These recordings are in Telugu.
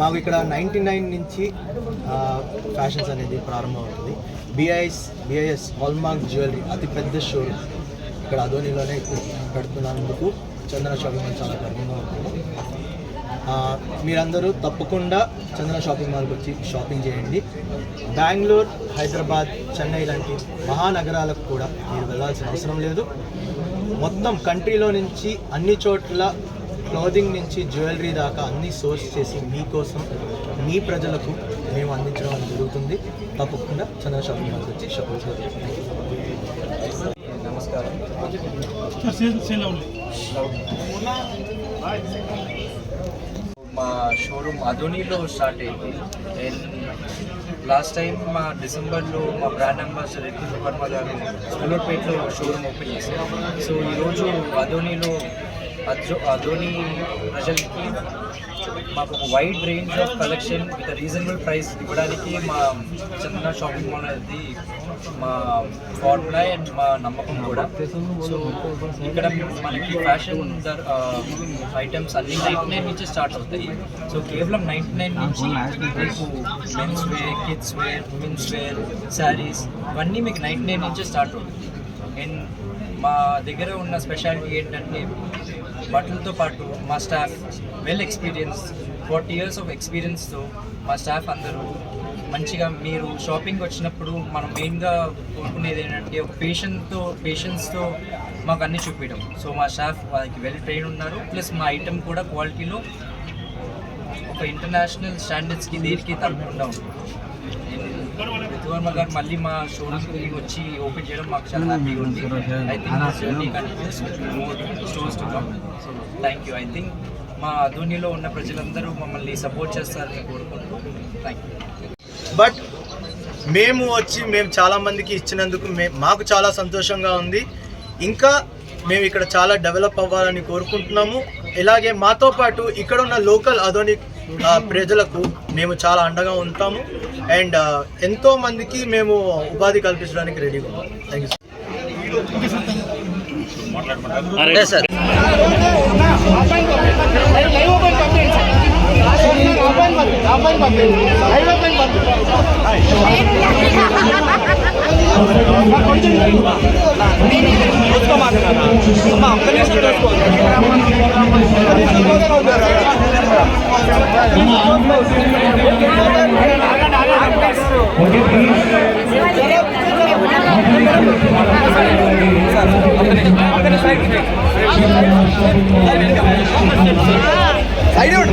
మాకు ఇక్కడ నైంటీ నైన్ నుంచి ఫ్యాషన్స్ అనేది ప్రారంభమవుతుంది. బిఐఎస్ బిఐఎస్ హాల్మార్క్ జ్యువెలరీ అతి పెద్ద షోరూమ్ ఇక్కడ అధోనిలోనే పెడుతున్నందుకు చందన షాపింగ్ మాల్ చాలా గర్వంగా ఉంటుంది. మీరందరూ తప్పకుండా చందన షాపింగ్ మాల్కి వచ్చి షాపింగ్ చేయండి. బెంగళూరు హైదరాబాద్ చెన్నై లాంటి మహానగరాలకు కూడా మీరు వెళ్ళాల్సిన అవసరం లేదు. మొత్తం కంట్రీలో నుంచి అన్ని చోట్ల క్లాదింగ్ నుంచి జ్యువెలరీ దాకా అన్ని సోర్స్ చేసి మీకోసం మీ ప్రజలకు మేము అందించడం జరుగుతుంది. తప్పకుండా చందన షాపింగ్ మాల్కి వచ్చి షాపింగ్ నమస్కారం మా షోరూమ్ అధోనిలో స్టార్ట్ అయింది. లాస్ట్ టైం మా డిసెంబర్లో మా బ్రాండ్ అంబాసిడర్ రితుల్ వర్మ గారు సూలూర్పేటలో షోరూమ్ ఓపెన్ చేశారు. సో ఈరోజు అధోనిలో అదో ప్రజలకి మాకు ఒక wide range of collection with reasonable price ఇవ్వడానికి మా చందన షాపింగ్ మాల్ అనేది మా ఫార్ములా అండ్ మా నమ్మకం కూడా. సో ఇక్కడ మనకి ఫ్యాషన్ ఐటమ్స్ అన్ని నైంటీ నైన్ నుంచి స్టార్ట్ అవుతాయి. సో కేవలం నైంటీ నైన్ నుంచి మీకు men's wear kids wear women's wear sarees ఇవన్నీ మీకు నైంటీ నైన్ నుంచి స్టార్ట్ అవుతుంది అండ్ మా దగ్గర ఉన్న స్పెషాలిటీ ఏంటంటే బట్టలతో పాటు మా staff well experience forty years of ఎక్స్పీరియన్స్తో మా స్టాఫ్ అందరూ మంచిగా మీరు షాపింగ్ వచ్చినప్పుడు మనం మెయిన్గా కోరుకునేది ఏంటంటే ఒక పేషెంట్తో పేషెంట్స్తో మాకు అన్ని చూపించడం. సో మా స్టాఫ్ వాళ్ళకి వెల్ ట్రైన్ ఉన్నారు. ప్లస్ మా ఐటమ్ కూడా క్వాలిటీలో ఒక ఇంటర్నేషనల్ స్టాండర్డ్స్కి దీనికి తగ్గకుండా ఉంటుంది గారు మళ్ళీ మా షోరూమ్కి వచ్చి ఓపెన్ చేయడం మాకు చాలా హ్యాపీగా ఉంది. I think more stores to come so thank you I think మా ధోనిలో ఉన్న ప్రజలందరూ మమ్మల్ని సపోర్ట్ చేస్తారని కోరుకుంటూ థ్యాంక్ యూ బట్ మేము వచ్చి మేము చాలా మందికి ఇచ్చినందుకు మే మాకు చాలా సంతోషంగా ఉంది. ఇంకా మేము ఇక్కడ చాలా డెవలప్ అవ్వాలని కోరుకుంటున్నాము. ఇలాగే మాతో పాటు ఇక్కడ ఉన్న లోకల్ అధోనిక్ ప్రజలకు మేము చాలా అండగా ఉంటాము. అండ్ ఎంతో మందికి మేము ఉపాధి కల్పించడానికి రెడీగా ఉన్నాం. థ్యాంక్ యూ సార్ সাইডে উঠ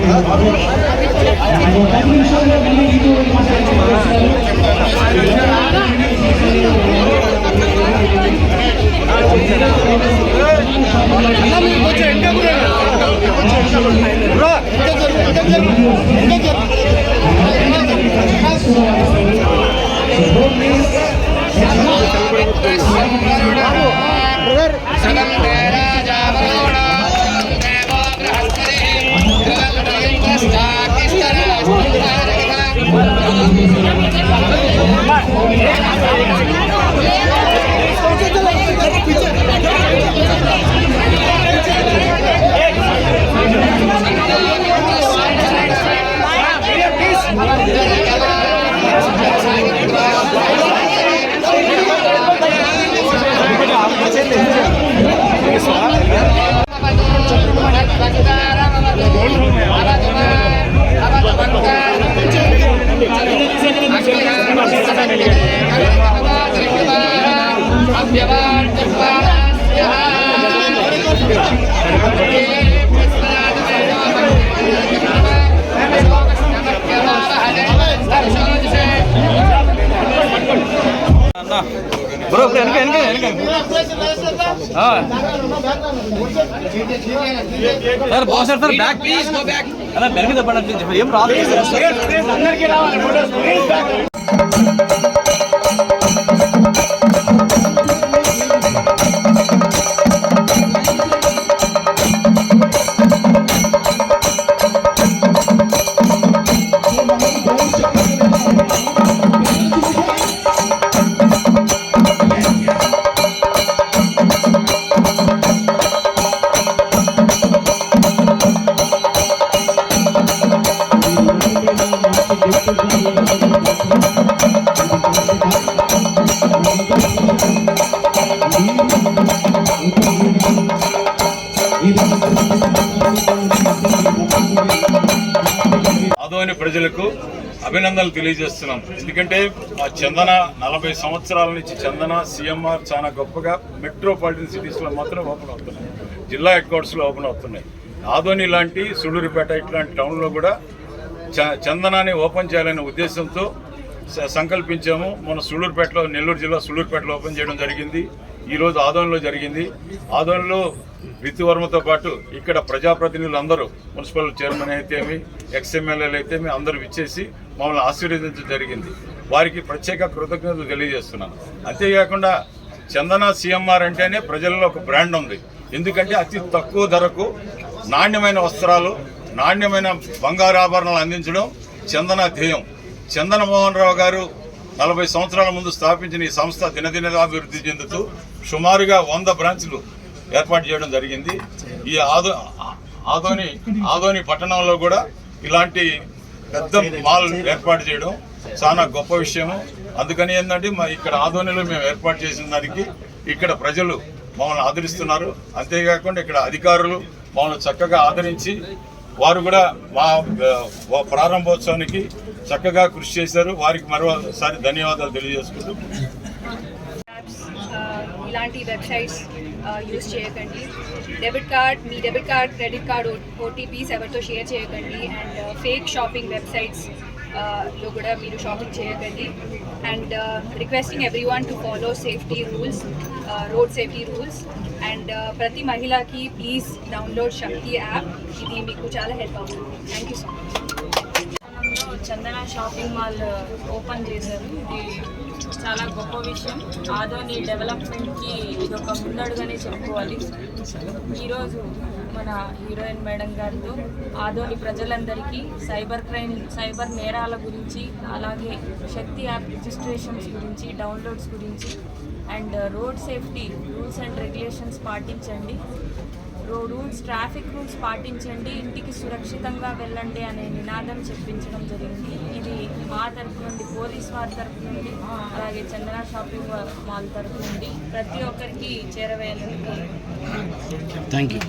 బ్రో ఇప్పుడు వెనక వెనక వెనక సార్ బాగా sir sir back please go back అలా వెనక చెప్పండి ఏం రాదు రాష్ట్రంలోని ప్రజలకు అభినందనలు తెలియజేస్తున్నాం. ఎందుకంటే ఆ చందన నలభై సంవత్సరాల నుంచి చందన సిఎంఆర్ చాలా గొప్పగా మెట్రోపాలిటన్ సిటీస్లో మాత్రం ఓపెన్ అవుతున్నాయి. జిల్లా హెడ్ క్వార్టర్స్లో ఓపెన్ అవుతున్నాయి. ఆదోని లాంటి సుళ్ళూరుపేట ఇట్లాంటి టౌన్లో కూడా చ- చందనాన్ని ఓపెన్ చేయాలనే ఉద్దేశంతో సంకల్పించాము. మన సుళ్ళూరుపేటలో నెల్లూరు జిల్లా సుళ్ళూరుపేటలో ఓపెన్ చేయడం జరిగింది. ఈరోజు ఆదోనిలో జరిగింది. ఆదోనిలో వర్మతో పాటు ఇక్కడ ప్రజాప్రతినిధులు అందరూ మున్సిపల్ చైర్మన్ అయితేమి ఎక్స్ఎమ్మెల్యేలు అయితేమి అందరూ విచ్చేసి మమ్మల్ని ఆశీర్వదించడం జరిగింది. వారికి ప్రత్యేక కృతజ్ఞతలు తెలియజేస్తున్నాను. అంతేకాకుండా చందన సిఎంఆర్ అంటేనే ప్రజల్లో ఒక బ్రాండ్ ఉంది. ఎందుకంటే అతి తక్కువ ధరకు నాణ్యమైన వస్త్రాలు నాణ్యమైన బంగారు ఆభరణాలు అందించడం చందన ధ్యేయం. చందన మోహన్ రావు గారు నలభై సంవత్సరాల ముందు స్థాపించిన ఈ సంస్థ దినదినగా అభివృద్ధి చెందుతూ సుమారుగా వంద బ్రాంచ్లు ఏర్పాటు చేయడం జరిగింది. ఈ ఆదో ఆదోని ఆదోని పట్టణంలో కూడా ఇలాంటి పెద్ద మాల్ ఏర్పాటు చేయడం చాలా గొప్ప విషయము. అందుకని ఏంటంటే మా ఇక్కడ ఆదోనిలో మేము ఏర్పాటు చేసిన దానికి ఇక్కడ ప్రజలు మమ్మల్ని ఆదరిస్తున్నారు. అంతేకాకుండా ఇక్కడ అధికారులు మమ్మల్ని చక్కగా ఆదరించి వారు కూడా మా ప్రారంభోత్సవానికి చక్కగా కృషి చేశారు. వారికి మరోసారి ధన్యవాదాలు తెలియజేసుకుంటూ. ఇలాంటి వెబ్సైట్స్ యూస్ చేయకండి. డెబిట్ కార్డ్ మీ debit card credit card OTPs ఎవరితో షేర్ చేయకండి. అండ్ ఫేక్ షాపింగ్ వెబ్సైట్స్లో కూడా మీరు షాపింగ్ చేయకండి. And requesting everyone to follow safety rules road safety rules and ప్రతి మహిళకి ప్లీజ్ డౌన్లోడ్ శక్తి యాప్ ఇది మీకు చాలా హెల్ప్ అవుతుంది థ్యాంక్ యూ సో మచ్ పట్టణంలో చందన షాపింగ్ మాల్ ఓపెన్ చేశారు. ఇది చాలా గొప్ప విషయం. ఆదోని డెవలప్మెంట్కి ఇది ఒక ముందడుగానే చెప్పుకోవాలి. ఈరోజు మన హీరోయిన్ మేడం గారితో ఆదోని ప్రజలందరికీ సైబర్ క్రైమ్ సైబర్ నేరాల గురించి అలాగే శక్తి యాప్ రిజిస్ట్రేషన్స్ గురించి డౌన్లోడ్స్ గురించి and road safety rules and regulations పాటించండి. రూల్స్ ట్రాఫిక్ రూల్స్ పాటించండి ఇంటికి సురక్షితంగా వెళ్ళండి అనే నినాదం చెప్పించడం జరిగింది. ఇది మా తరపు నుండి పోలీస్ వారి తరపు నుండి అలాగే చందన షాపింగ్ మాల్ తరపు నుండి ప్రతి ఒక్కరికి చేరవేయాలని థ్యాంక్ యూ